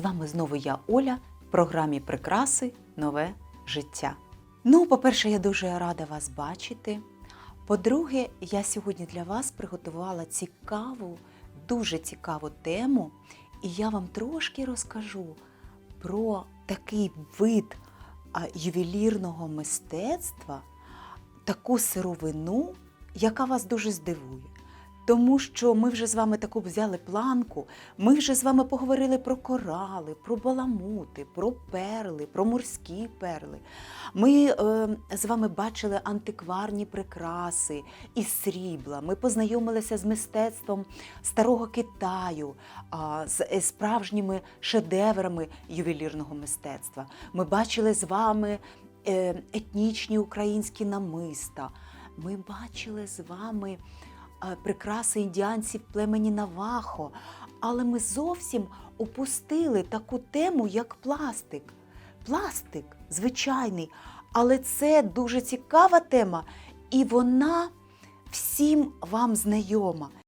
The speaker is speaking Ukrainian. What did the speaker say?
З вами знову я, Оля, в програмі Прикраси Нове життя. Ну, по-перше, я дуже рада вас бачити. По-друге, я сьогодні для вас приготувала цікаву, дуже цікаву тему, і я вам трошки розкажу про такий вид ювелірного мистецтва, таку сировину, яка вас дуже здивує. Тому що ми вже з вами таку взяли планку, ми вже з вами поговорили про корали, про баламути, про перли, про морські перли. Ми е, з вами бачили антикварні прикраси із срібла. Ми познайомилися з мистецтвом старого Китаю, з е, справжніми шедеврами ювелірного мистецтва. Ми бачили з вами е, етнічні українські намиста. Ми бачили з вами прикраси індіанців племені Навахо, але ми зовсім опустили таку тему, як пластик. Пластик звичайний, але це дуже цікава тема, і вона всім вам знайома.